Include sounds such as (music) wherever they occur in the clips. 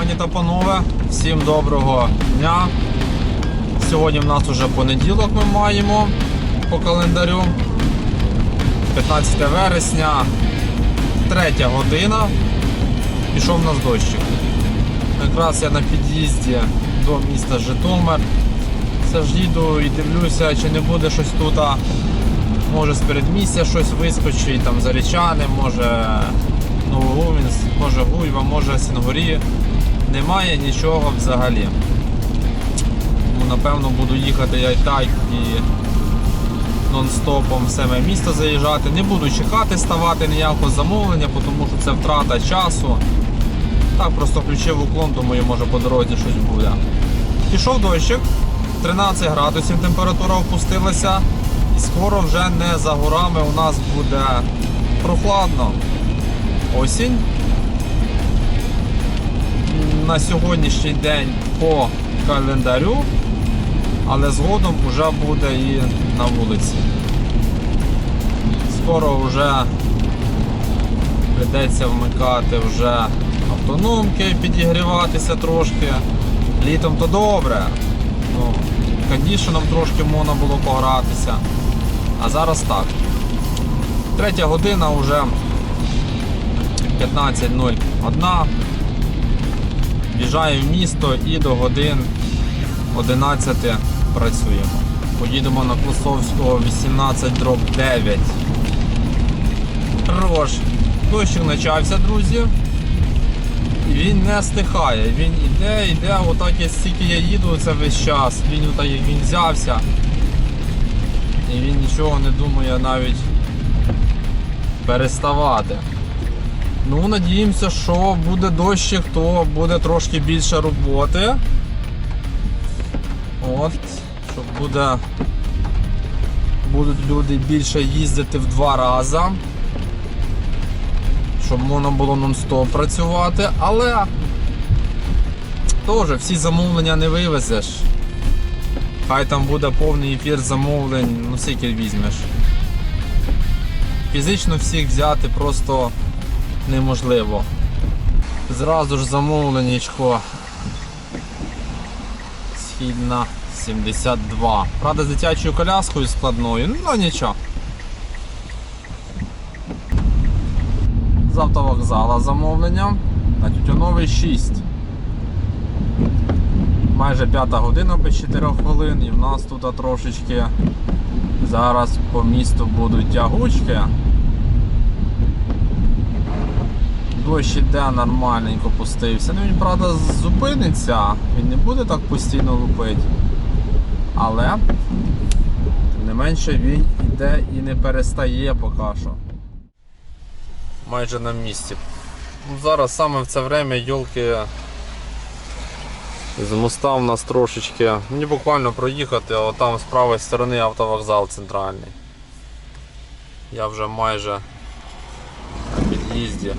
Пані та панове, всім доброго дня. Сьогодні в нас уже понеділок ми маємо по календарю. 15 вересня, 3 година. Пішов у нас дощик. Якраз я на під'їзді до міста Житомир. Все ж їду і дивлюся, чи не буде щось тут. Може з передмістя щось вискочить, там Зарічани, може Новогумінськ, може Гуйва, може Сінгурі. Немає нічого взагалі. Тому, напевно, буду їхати я і так і нон-стопом в саме місто заїжджати. Не буду чекати, ставати ніякого замовлення, тому що це втрата часу. Так, просто включив уклон, думаю, може по дорозі щось буде. Пішов дощик, 13 градусів температура опустилася. І скоро вже не за горами у нас буде прохладно. Осінь. На сьогоднішній день по календарю, але згодом вже буде і на вулиці. Скоро вже прийдеться вмикати вже автономки, підігріватися трошки. Літом то добре. Ну, кондішеном трошки можна було погратися. А зараз так. Третя година вже 15.01. В'їжджаю в місто і до годин 11 працюємо. Поїдемо на Клусовського 18 дроб 9. Хорош. Дощик почався, друзі. І він не стихає. Він іде, іде, отак як стільки я їду, це весь час. Він отак як він взявся. І він нічого не думає навіть переставати. Ну, надіємося, що буде дощик, то буде трошки більше роботи. От, щоб буде, будуть люди більше їздити в два рази. Щоб можна було нон-стоп працювати, але теж всі замовлення не вивезеш. Хай там буде повний ефір замовлень, ну скільки візьмеш. Фізично всіх взяти просто неможливо. Зразу ж замовленнячко. Східна 72. Правда, з дитячою коляскою складною, ну нічого. З автовокзала замовлення на Тютюновий 6. Майже п'ята година без 4 хвилин і в нас тут трошечки зараз по місту будуть тягучки. Дощ іде нормальненько пустився. Ну він, правда, зупиниться, він не буде так постійно лупити. Але, тим не менше, він іде і не перестає поки що. Майже на місці. Ну, Зараз саме в це время йолки з моста в нас трошечки. Мені буквально проїхати, а там з правої сторони автовокзал центральний. Я вже майже на під'їзді.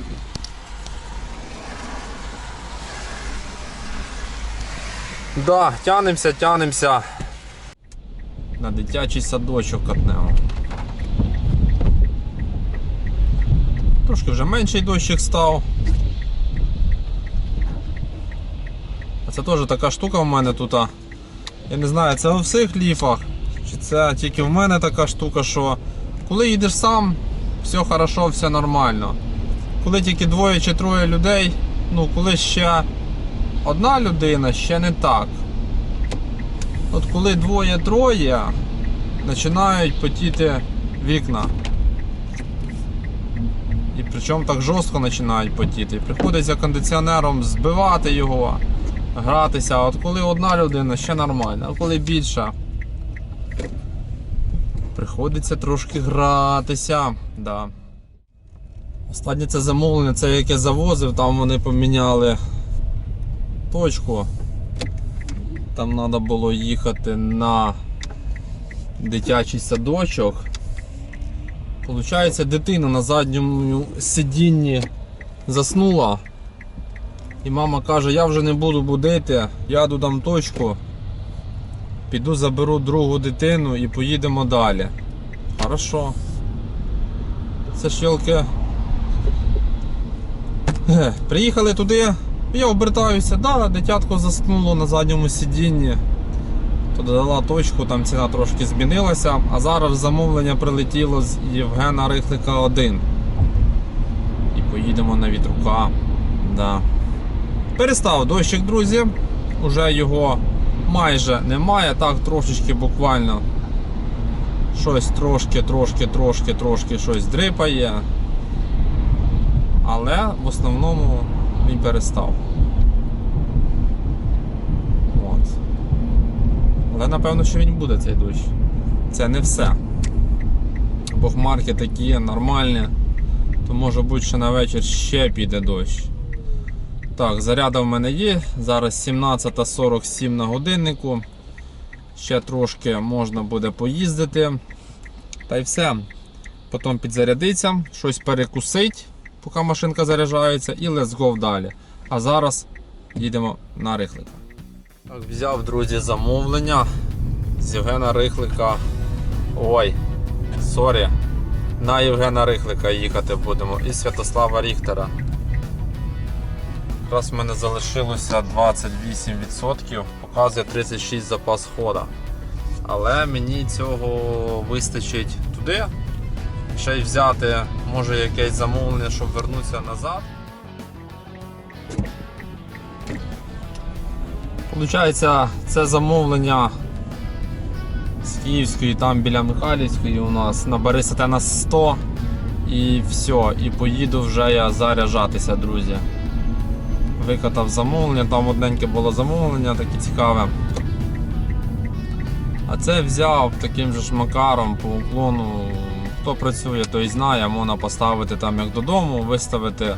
Да, тянемося, тянемося. На дитячий садочок катнемо. Трошки вже менший дощик став. А це теж така штука в мене тут. Я не знаю, це у всіх ліфах. Чи це тільки в мене така штука, що коли їдеш сам, все хорошо, все нормально. Коли тільки двоє чи троє людей, ну коли ще одна людина, ще не так. От коли двоє-троє, починають потіти вікна. І причому так жорстко починають потіти. Приходиться кондиціонером збивати його, гратися. А от коли одна людина, ще нормально, а коли більша, приходиться трошки гратися. Да. Останнє це замовлення, це яке завозив, там вони поміняли точку. Там треба було їхати на дитячий садочок. Получається, дитина на задньому сидінні заснула. І мама каже, я вже не буду будити, я додам точку, піду заберу другу дитину і поїдемо далі. Хорошо. Це ж йолки. Приїхали туди, Я обертаюся, да, дитятко заснуло на задньому сидінні. То додала точку, там ціна трошки змінилася, а зараз замовлення прилетіло з Євгена Рихлика 1. І поїдемо на вітрука. Да. Перестав дощик, друзі. Уже його майже немає. Так, трошечки буквально щось трошки, трошки, трошки, трошки щось дрипає. Але в основному він перестав. От. Але напевно, що він буде цей дощ. Це не все. Бо хмарки такі нормальні, то може бути, що на вечір ще піде дощ. Так, заряда в мене є. Зараз 17.47 на годиннику. Ще трошки можна буде поїздити. Та й все. Потім підзарядиться, щось перекусить, поки машинка заряджається, і let's go далі. А зараз їдемо на рихлика. Так, взяв, друзі, замовлення з Євгена Рихлика. Ой, сорі. На Євгена Рихлика їхати будемо і Святослава Ріхтера. Якраз в мене залишилося 28%, показує 36 запас хода. Але мені цього вистачить туди. Ще й взяти, може, якесь замовлення, щоб вернутися назад. Получається, це замовлення з Київської, там біля Михайлівської у нас на Бориса на 100 і все. І поїду вже я заряджатися, друзі. Викатав замовлення, там одненьке було замовлення, таке цікаве. А це взяв таким же ж макаром по уклону. Хто працює, той знає, можна поставити там як додому, виставити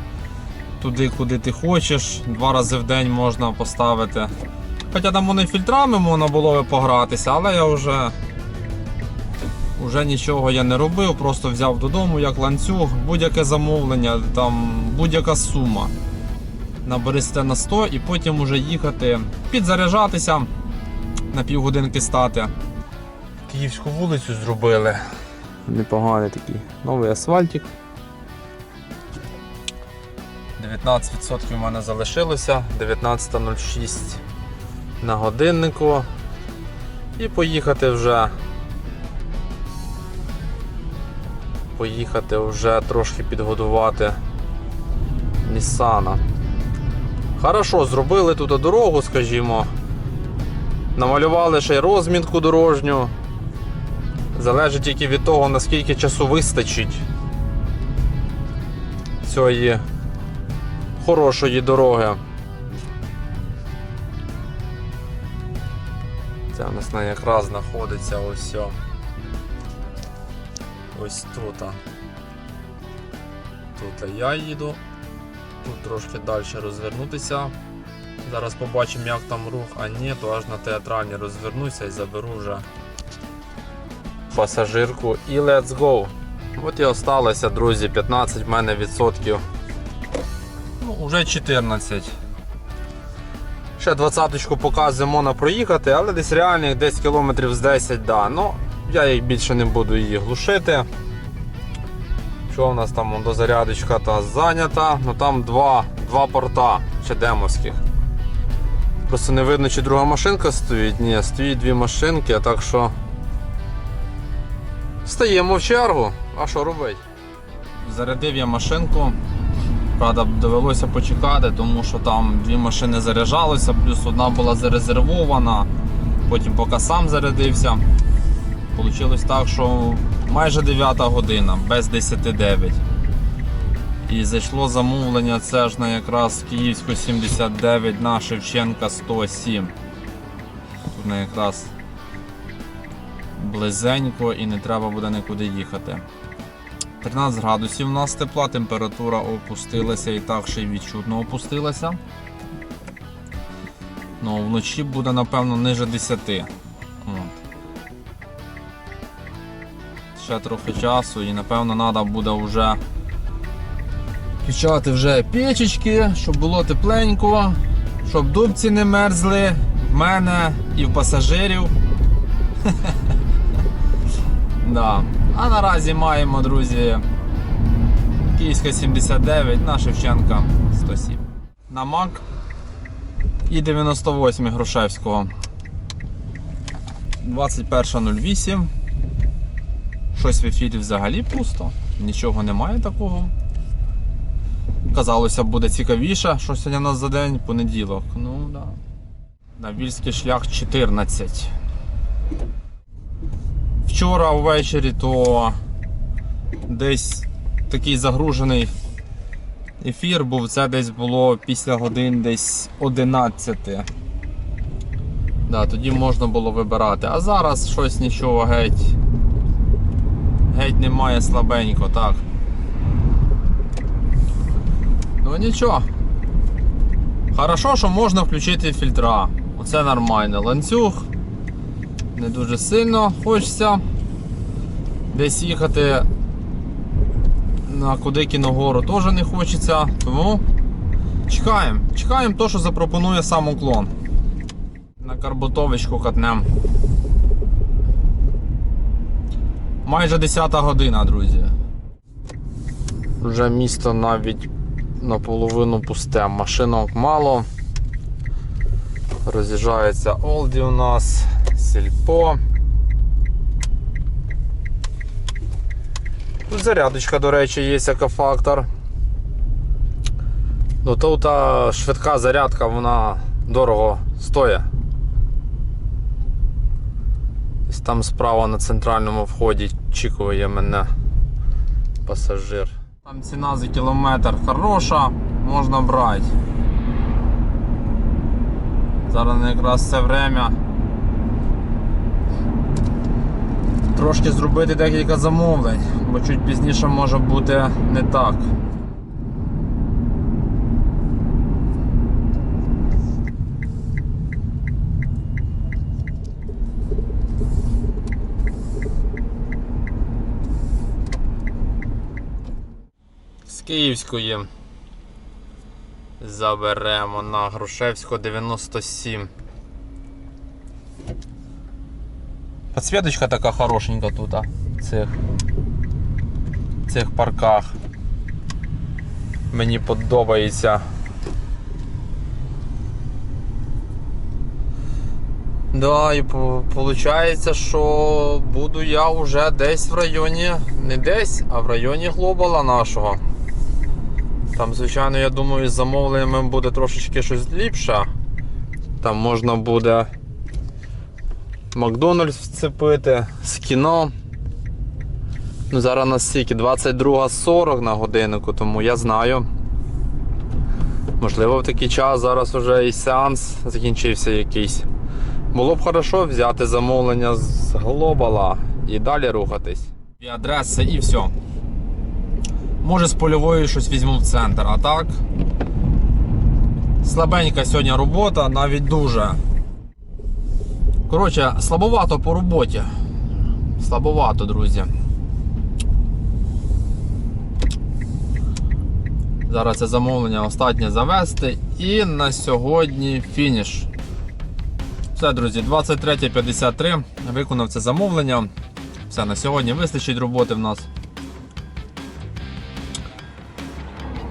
туди, куди ти хочеш. Два рази в день можна поставити. Хоча там вони фільтрами можна було би погратися, але я вже вже нічого я не робив, просто взяв додому як ланцюг, будь-яке замовлення, там будь-яка сума. Наберисте на 100 і потім уже їхати, підзаряджатися, на півгодинки стати. Київську вулицю зробили. Непоганий такий новий асфальтик. 19% в мене залишилося, 19.06 на годиннику. І поїхати вже. Поїхати вже трошки підгодувати Нісана. Хорошо, зробили тут дорогу, скажімо. Намалювали ще й розмітку дорожню. Залежить тільки від того, наскільки часу вистачить цієї хорошої дороги. Це у нас вона якраз знаходиться ось. Ось тут. Тут я їду. Тут трошки далі розвернутися. Зараз побачимо, як там рух, а ні, то аж на театральні розвернуся і заберу вже пасажирку і let's go. От і осталося, друзі, 15 в мене відсотків. Ну, вже 14. Ще 20-ку показує можна проїхати, але десь реальних десь кілометрів з 10, да. Ну, я їх більше не буду її глушити. Що в нас там дозарядочка та зайнята, ну там два, два порта ще демовських. Просто не видно, чи друга машинка стоїть. Ні, стоїть дві машинки, а так що стаємо в чергу. А що робити? Зарядив я машинку. Правда, довелося почекати, тому що там дві машини заряджалися, плюс одна була зарезервована. Потім поки сам зарядився. Получилось так, що майже 9 година, без 10.9. І зайшло замовлення, це ж на якраз Київську 79 на Шевченка 107. Тут на якраз близенько і не треба буде нікуди їхати. 13 градусів у нас тепла, температура опустилася і так ще й відчутно опустилася. Ну, вночі буде, напевно, ниже 10. От. Ще трохи часу і напевно треба буде вже включати вже печечки, щоб було тепленько, щоб дубці не мерзли в мене і в пасажирів. (laughs) Да. А наразі маємо, друзі, Київська 79 на Шевченка 107. На МАК і 98 Грушевського. 21.08. Щось в ефірі взагалі пусто. Нічого немає такого. Казалося буде цікавіше, що сьогодні у нас за день, понеділок. Ну да. На Вільський шлях 14. Вчора ввечері то десь такий загружений ефір був. Це десь було після годин десь 11. Да, тоді можна було вибирати. А зараз щось нічого геть. Геть немає слабенько, так. Ну нічого. Хорошо, що можна включити фільтра. Оце нормально. Ланцюг. Не дуже сильно хочеться десь їхати на Кудикіну гору теж не хочеться. Тому чекаємо. Чекаємо то, що запропонує сам уклон. На карботовичку катнем. Майже 10 година, друзі. Вже місто навіть наполовину пусте. Машинок мало. Роз'їжджається Олді у нас, сільпо. Тут зарядочка, до речі, є як фактор. Ну тут та швидка зарядка, вона дорого стоїть. Там справа на центральному вході чекує мене пасажир. Там ціна за кілометр хороша, можна брати. Зараз якраз це время. Трошки зробити декілька замовлень, бо чуть пізніше може бути не так. З Київської заберемо на Грушевського 97. Подсветочка така хорошенька тут, а, цих, цих парках. Мені подобається. Да, і виходить, що буду я вже десь в районі, не десь, а в районі глобала нашого. Там, звичайно, я думаю, з замовленнями буде трошечки щось ліпше. Там можна буде Макдональдс вцепити з кіно. Ну, зараз на стільки 22.40 на годиннику, тому я знаю. Можливо, в такий час зараз вже і сеанс закінчився якийсь. Було б хорошо взяти замовлення з глобала і далі рухатись. І адреси і все. Може з польової щось візьму в центр, а так. Слабенька сьогодні робота, навіть дуже. Коротше, слабовато по роботі. Слабовато, друзі. Зараз це замовлення останнє завести і на сьогодні фініш. Все, друзі, 23.53. Виконав це замовлення. Все, на сьогодні вистачить роботи в нас.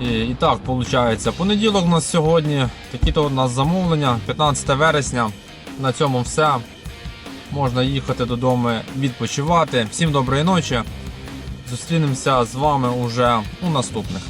І, і так, виходить, понеділок у нас сьогодні. Такі-то у нас замовлення, 15 вересня. На цьому все. Можна їхати додому відпочивати. Всім доброї ночі. Зустрінемося з вами уже у наступних.